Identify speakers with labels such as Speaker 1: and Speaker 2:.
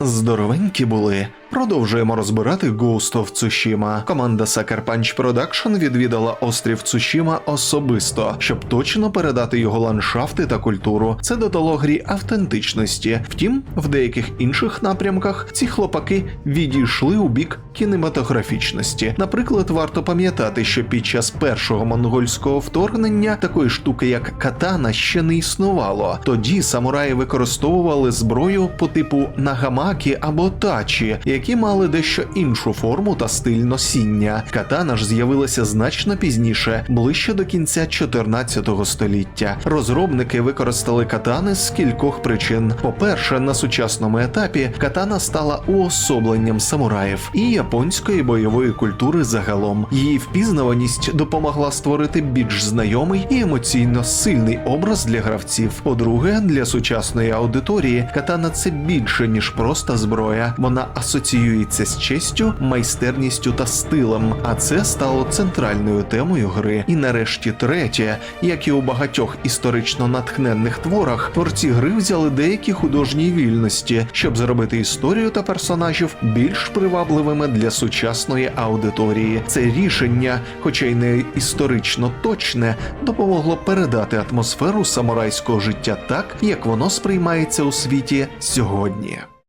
Speaker 1: Здоровенькі були. Продовжуємо розбирати Ghost of Tsushima. Команда Sucker Punch Production відвідала острів Цушіма особисто, щоб точно передати його ландшафти та культуру. Це додало грі автентичності. Втім, в деяких інших напрямках ці хлопаки відійшли у бік кінематографічності. Наприклад, варто пам'ятати, що під час першого монгольського вторгнення такої штуки, як катана, ще не існувало. Тоді самураї використовували зброю по типу нагамакі або тачі, які мали дещо іншу форму та стиль носіння. Катана ж з'явилася значно пізніше, ближче до кінця 14 століття. Розробники використали катани з кількох причин. По-перше, на сучасному етапі катана стала уособленням самураїв і японської бойової культури загалом. Її впізнаваність допомогла створити більш знайомий і емоційно сильний образ для гравців. По-друге, для сучасної аудиторії катана це більше ніж просто зброя. Вона асоціюється з честю, майстерністю та стилем, а це стало центральною темою гри. І нарешті третє, як і у багатьох історично натхненних творах, творці гри взяли деякі художні вільності, щоб зробити історію та персонажів більш привабливими для сучасної аудиторії. Це рішення, хоча й не історично точне, допомогло передати атмосферу самурайського життя так, як воно сприймається у світі сьогодні.